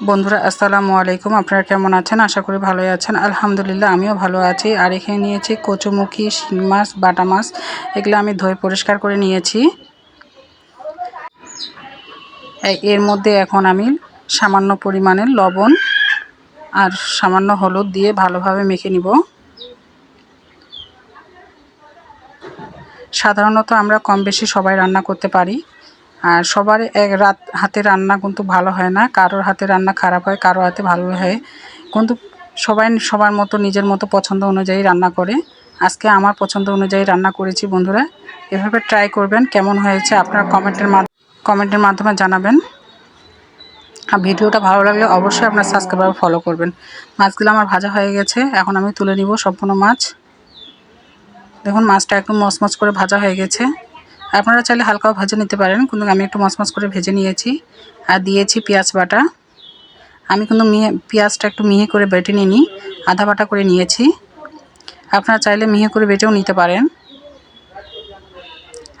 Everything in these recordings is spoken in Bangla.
বন্ধুরা, আসসালামু আলাইকুম। আপনারা কেমন আছেন? আশা করি ভালোই আছেন। আলহামদুলিল্লাহ, আমিও ভালো আছি। আর এখানে নিয়েছি কচুমুখী, শিং মাছ, বাটা মাছ। এগুলো আমি ধুয়ে পরিষ্কার করে নিয়েছি। এর মধ্যে এখন আমি সামান্য পরিমাণের লবণ আর সামান্য হলুদ দিয়ে ভালোভাবে মেখে নিব। সাধারণত আমরা কম বেশি সবাই রান্না করতে পারি। আর সবার এক রাত হাতে রান্না কিন্তু ভালো হয় না। কারোর হাতে রান্না খারাপ হয়, কারোর হাতে ভালো হয়। কিন্তু সবাই সবার মতো, নিজের মতো পছন্দ অনুযায়ী রান্না করে। আজকে আমার পছন্দ অনুযায়ী রান্না করেছি বন্ধুরা। এভাবে ট্রাই করবেন, কেমন হয়েছে আপনারা কমেন্টের কমেন্টের মাধ্যমে জানাবেন। আর ভিডিওটা ভালো লাগলে অবশ্যই আপনার সাবস্ক্রাইবার ফলো করবেন। মাছগুলো আমার ভাজা হয়ে গেছে, এখন আমি তুলে নিব সম্পূর্ণ মাছ। দেখুন, মাছটা একটু মচমচ করে ভাজা হয়ে গেছে। আপনারা চাইলে হালকাও ভেজে নিতে পারেন। কিন্তু আমি একটু মচমচ করে ভেজে নিয়েছি। আর দিয়েছি পেঁয়াজ বাটা। আমি কিন্তু মিহি, পেঁয়াজটা একটু মিহি করে বেটে নিই আধা বাটা করে নিয়েছি। আপনারা চাইলে মিহি করে বেটেও নিতে পারেন।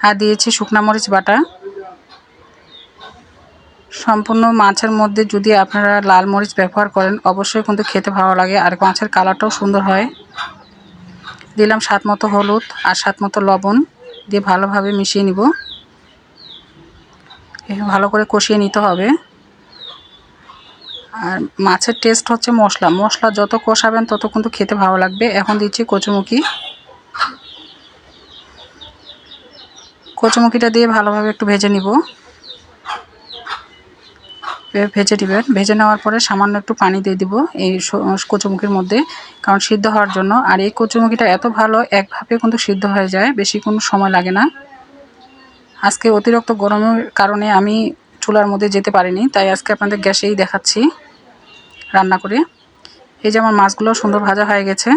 আর দিয়েছি শুকনা মরিচ বাটা। সম্পূর্ণ মাছের মধ্যে যদি আপনারা লাল মরিচ ব্যবহার করেন, অবশ্যই কিন্তু খেতে ভালো লাগে। আর মাছের কালারটাও সুন্দর হয়। দিলাম স্বাদ মতো হলুদ আর স্বাদ মতো লবণ। দিয়ে ভালোভাবে মিশিয়ে নিব। ভালো করে কষিয়ে নিতে হবে। আর মাছের টেস্ট হচ্ছে মশলা। মশলা যত কষাবেন তত কিন্তু খেতে ভালো লাগবে। এখন দিচ্ছি কচুমুখি। কচুমুখিটা দিয়ে ভালোভাবে একটু ভেজে নিব। ভেজে দিবেন। ভেজে নেওয়ার পরে সামান্য একটু পানি দিয়ে দিব এই কচুমুখির মধ্যে। কারণ সিদ্ধ হওয়ার জন্য। আর এই কচুমুখিটা এত ভালো, একভাবে কিন্তু সিদ্ধ হয়ে যায়। বেশি কোনো সময় লাগে না। আজকে অতিরিক্ত গরমের কারণে আমি চুলার মধ্যে যেতে পারিনি। তাই আজকে আপনাদের গ্যাসেই দেখাচ্ছি রান্না করে। এই যে আমার মাছগুলো সুন্দর ভাজা হয়ে গেছে।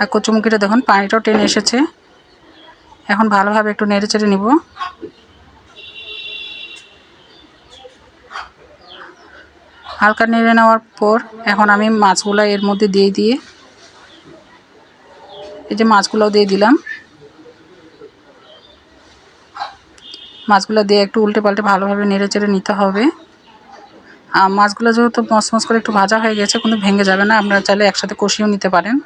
আর কচুমুখিটা দেখুন, পানিটাও টেনে এসেছে। এখন ভালোভাবে একটু নেড়ে চেড়ে নিব। হালকা নেড়ে নেওয়ার পর এখন আমি মাছগুলো এর মধ্যে দিয়ে দিয়ে এই যে মাছগুলোও দিয়ে দিলাম। মাছগুলো দিয়ে একটু উল্টে পাল্টে ভালোভাবে নেড়ে চেড়ে নিতে হবে। আর মাছগুলো যেহেতু মচমচ করে একটু ভাজা হয়ে গেছে কিন্তু ভেঙে যাবে না, আপনারা চাইলে একসাথে কষিয়েও নিতে পারেন।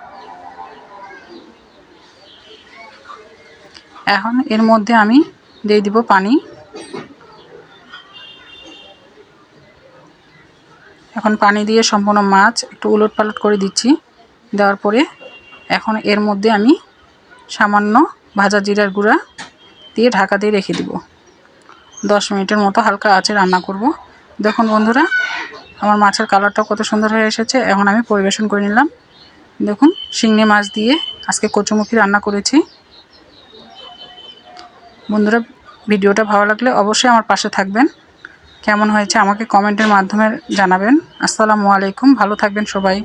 এখন এর মধ্যে আমি দিয়ে দিব পানি। এখন পানি দিয়ে সম্পূর্ণ মাছ একটু উলট পালট করে দিচ্ছি। দেওয়ার পরে এখন এর মধ্যে আমি সামান্য ভাজা জিরার গুঁড়া দিয়ে ঢাকা দিয়ে রেখে দিব। দশ মিনিটের মতো হালকা আছে রান্না করব। দেখুন বন্ধুরা, আমার মাছের কালারটা কত সুন্দর হয়ে এসেছে। এখন আমি পরিবেশন করে নিলাম। দেখুন শিঙি মাছ দিয়ে আজকে কচুমুখি রান্না করেছি। বন্ধুরা, ভিডিওটা ভালো লাগলে অবশ্যই আমার পাশে থাকবেন। কেমন হয়েছে আমাকে কমেন্টের মাধ্যমে জানাবেন। আসসালামু আলাইকুম ভালো থাকবেন সবাই।